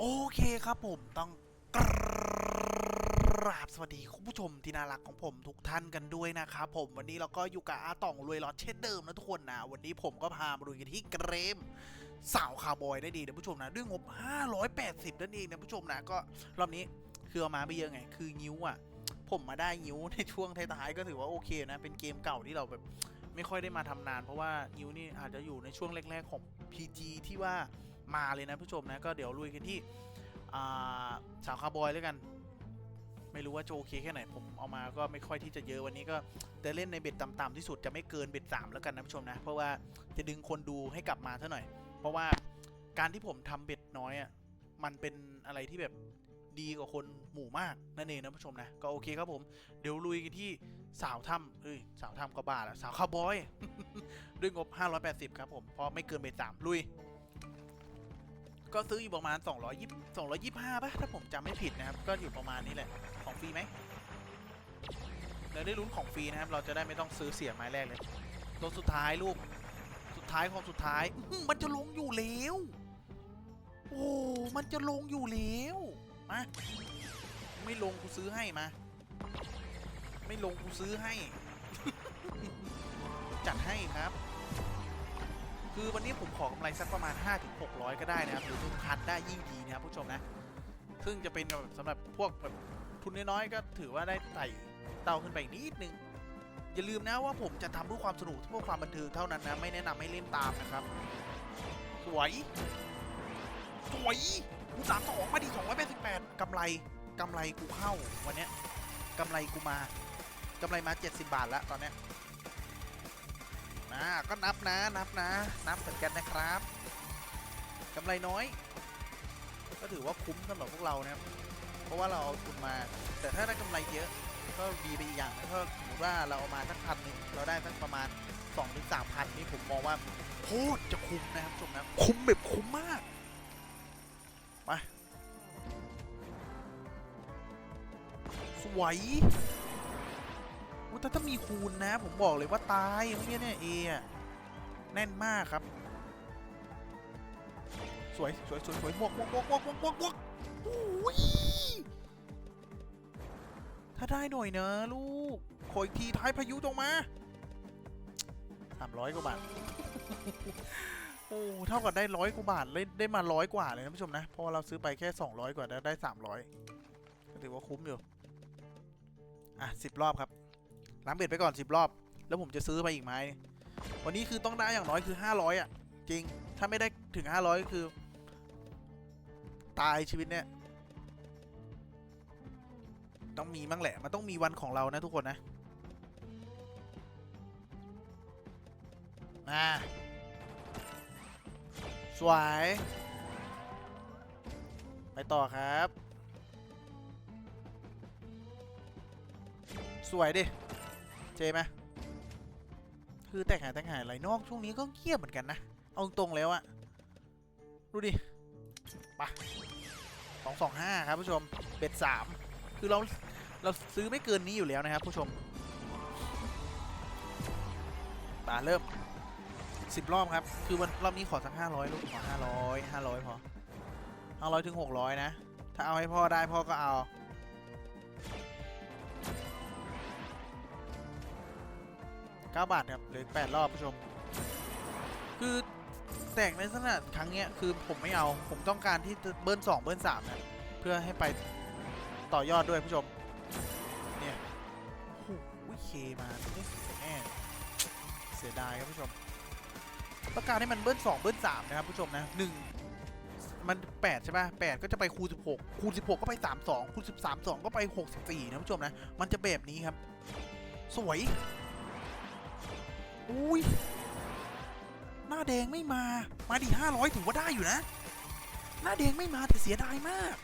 โอเคครับผมต้องกราบสวัสดีคุณผู้ชมที่น่ารักของผมทุกท่านกันด้วยนะครับผมวันนี้เราก็อยู่กับอาต่องรวยรอดเช่นเดิมนะทุกคนนะวันนี้ผมก็พามาดูกันที่เกรมสาวคาวบอยได้ดีนะผู้ชมนะด้วยงบ 580นั่นเองนะผู้ชมนะก็รอบนี้คือเอามาไม่เยอะไง คือนิ้วอะ ผมมาได้นิ้วในช่วงท้ายๆก็ถือว่าโอเคนะ เป็นเกมเก่าที่เราแบบไม่ค่อยได้มาทำนาน เพราะว่านิ้วนี่อาจจะอยู่ในช่วงแรกๆของ PG ที่ว่า มาเลยนะผู้ชมนะก็เดี๋ยวลุยกันที่สาวคาร์บอยแล้วกัน ไม่รู้ว่าจะโอเคแค่ไหนผมเอามาก็ไม่ค่อยที่จะเยอะวันนี้ก็จะเล่นในเบ็ดต่ำๆที่สุดจะไม่เกินเบ็ดสามแล้วกันนะผู้ชมนะเพราะว่าจะดึงคนดูให้กลับมาเท่าหน่อย เพราะว่าการที่ผมทำเบ็ดน้อยอะมันเป็นอะไรที่แบบดีกว่าคนหมู่มากนั่นเองนะผู้ชมนะก็โอเคครับผมเดี๋ยวลุยกันที่สาวถ้ำเอ้ยสาวถ้ำก็บ้าแล้วสาวคาร์บอย ด้วยงบ 580 ครับผมเพราะไม่เกินเบ็ดสามลุย ก็ซื้ออยู่ประมาณ 220 225ป่ะถ้าผมจำไม่ผิดนะครับ ก็อยู่ประมาณนี้แหละ ของฟรีไหมเราได้ลุ้นของฟรีนะครับ เราจะได้ไม่ต้องซื้อเสียไม้แรกเลยตัวสุดท้ายลูก สุดท้ายของสุดท้าย มันจะลงอยู่แล้ว โอ้ มันจะลงอยู่แล้ว มา ไม่ลงกูซื้อให้มา ไม่ลงกูซื้อให้ จัดให้ครับ คือวันนี้ผมขอกำไรสักประมาณ 5-600 ก็ได้นะครับหรือทุกพันได้ยิ่งดีนะครับผู้ชมนะ ซึ่งจะเป็นแบบสำหรับพวกแบบทุนน้อยๆก็ถือว่าได้ไต่เต้าขึ้นไปอีกนิดนึง อย่าลืมนะว่าผมจะทำเพื่อความสนุกเพื่อความบันเทิงเท่านั้นนะ ไม่แนะนำให้เล่นตามนะครับ สวย สวยกูสามสองมาดีสองร้อยแปดสิบแปดกำไรกำไรกูเข้าวันเนี้ยกำไรกูมากำไรมา70บาทแล้วตอนเนี้ย ก็นับนะนับนะ นับเหมือนกันนะครับกำไรน้อย ก็ถือว่าคุ้มสำหรับพวกเรานะครับ เพราะว่าเราเอาทุนมา แต่ถ้าได้กำไรเยอะก็ดีไปอีกอย่างนะถ้าสมมติว่าเราเอามาสักพันหนึ่งเราได้สักประมาณ2องถึงสามพันนี่ผมมองว่าโคตรจะคุ้มนะครับผู้ชมนะคุ้มแบบคุ้มมากมาสวยอุ๊ยแต่ถ้ามีคูณนะ ผมบอกเลยว่าตายเมื่อกี้เนี่ยเออะ แน่นมากครับ สวยสวยสวยสวยบวกบวกบวกบวกบวกบวกบวกโอ้ยถ้าได้หน่อยนะลูกขออีกทีท้ายพายุตรงมาสามร้อยกว่าบาทโอ้เท่ากับได้ร้อยกว่าบาทเลยได้มาร้อยกว่าเลยนะผู้ชมนะเพราะว่าเราซื้อไปแค่200กว่าแล้วได้300ก็ถือว่าคุ้มอยู่อะสิบรอบครับล้างเบ็ดไปก่อน10รอบ แล้วผมจะซื้อไปอีกไหม วันนี้คือต้องได้อย่างน้อยคือ 500 อะ จริง ถ้าไม่ได้ถึง 500 คือ ตายชีวิตเนี่ย ต้องมีมั่งแหละ มันต้องมีวันของเรานะทุกคนนะอ่าสวย ไปต่อครับ สวยดิ เจไหม คือแต่งหายแต่งหายไหลนอกช่วงนี้ก็เงียบเหมือนกันนะ เอาตรงๆแล้วอะดูดิไปสองสองห้าครับผู้ชม เบ็ดสามคือเราเราซื้อไม่เกินนี้อยู่แล้วนะครับผู้ชมมาเริ่มสิบรอบครับ คือวันรอบนี้ขอสักห้าร้อยลูกขอห้าร้อยห้าร้อยพอห้าร้อยถึงหกร้อยนะ ถ้าเอาให้พ่อได้พ่อก็เอา บาทครับเหลือแปดรอบผู้ชม คือแตกในลักษณะครั้งเนี้ยคือผมไม่เอาผมต้องการที่จะเบิ้ล2เบิ้ล3นะเพื่อให้ไปต่อยอดด้วยผู้ชม เนี่ยโอ้โหเคมาไม่ยแน่เสียดายครับผู้ชมต้องการให้มันเบิ้ล2เบิ้ล3นะครับผู้ชมนะ1มัน8ใช่ป่ะ8ก็จะไปคูณ16คูณ16ก็ไป32คูณ13 2ก็ไป64นะผู้ชมนะ มันจะแบบนี้ครับ สวย อุ้ยหน้าแดงไม่มา มาดิห้าร้อยถือว่าได้อยู่นะ หน้าแดงไม่มาแต่เสียดายมาก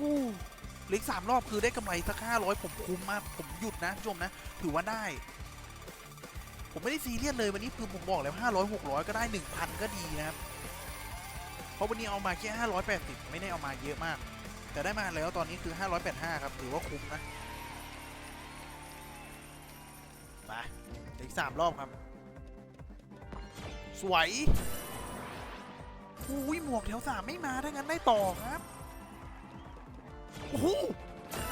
อู้เหล็กสามรอบคือได้กำไรสักห้าร้อยผมคุ้มมาก ผมหยุดนะชมนะ ถือว่าได้ ผมไม่ได้ซีเรียสเลยวันนี้คือผมบอกแล้วห้าร้อยหกร้อยก็ได้หนึ่งพันก็ดีนะครับ เพราะวันนี้เอามาแค่ห้าร้อยแปดสิบไม่ได้เอามาเยอะมาก แต่ได้มาแล้วตอนนี้คือห้าร้อยแปดห้าครับถือว่าคุ้มนะ ไปอีกสามรอบครับ สวยอุ้ยหมวกแถวสามไม่มาถ้างั้นได้ต่อครับโอ้โห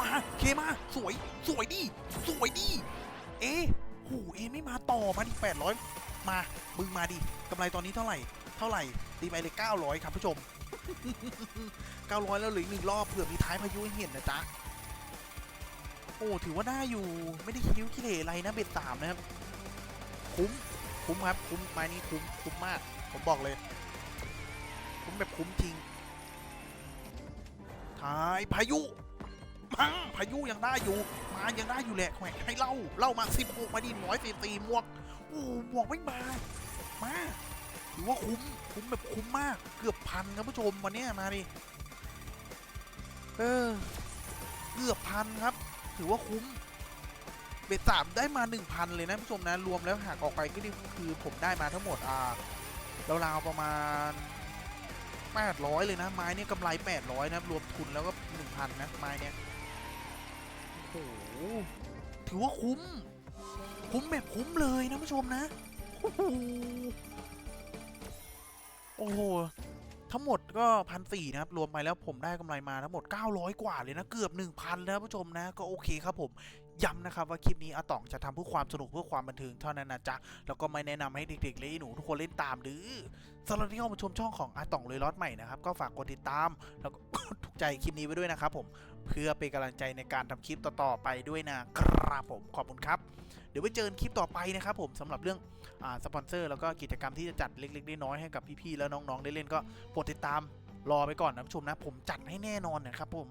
มาเคมา สวย สวยดิสวยดิเอะโหเอไม่มาต่อมาดิแปดร้อยมามึงมาดิกำไรตอนนี้เท่าไหร่ เท่าไหร่ ตีไปเลยเก้าร้อยครับผู้ชมเก้าร้อยแล้วเหลืออีกหนึ่งรอบเผื่อมีท้ายพายุให้เห็นนะจ๊ะ โอ้ถือว่าได้อยู่ไม่ได้คิ้วขี้เหร่อะไรนะเบ็ดสามนะครับ คุ้มคุ้มครับคุ้มไม้นี้คุ้มคุ้มมาก ผมบอกเลย คุ้มแบบคุ้มจริงท้ายพายุมาพายุยังได้อยู่ มายังได้อยู่แหละแขวให้เล่าเล่ามาสิบหกมาดิร้อยสี่ตีหมวกโอ้หมวกไม่มามาถือว่าคุ้มคุ้มแบบคุ้มมากเกือบพันครับผู้ชมวันนี้มาดิเออเกือบพันครับ ถือว่าคุ้มเบ็ดสามได้มา 1,000 เลยนะผู้ชมนะ รวมแล้วหากออกไปก็ดีคือผมได้มาทั้งหมดอ่าราวๆประมาณ 800 เลยนะ ไม้เนี่ยกำไร 800 นะ รวมทุนแล้วก็ 1,000 นะ ไม้เนี่ยโอ้โหถือว่าคุ้ม คุ้มแบบคุ้มเลยนะผู้ชมนะ โอ้โหโอ้โห ทั้งหมดก็พันสี่นะครับ รวมไปแล้วผมได้กำไรมาทั้งหมด 900 กว่าเลยนะ เกือบ 1,000 แล้วผู้ชมนะ ก็โอเคครับผม ย้ำนะครับว่าคลิปนี้อาต๋องจะทำเพื่อความสนุกเพื่อความบันเทิงเท่านั้นนะจ๊ะ แล้วก็ไม่แนะนำให้เด็กๆและหนูทุกคนเล่นตามหรือสำหรับที่เข้ามาชมช่องของอาต๋องเลยล็อตใหม่นะครับก็ฝากกดติดตาม แล้วก็ถูกใจคลิปนี้ไว้ด้วยนะครับผมเพื่อเป็นกำลังใจในการทำคลิปต่อๆไปด้วยนะครับผมขอบคุณครับ เดี๋ยวไว้เจอกันคลิปต่อไปนะครับผมสำหรับเรื่องอ่าสปอนเซอร์แล้วก็กิจกรรมที่จะจัดเล็กๆน้อยๆให้กับพี่ๆแล้วน้องๆได้เล่นก็โปรดติดตามรอไปก่อนนะผู้ชมนะ ผมจัดให้แน่นอนนะครับผม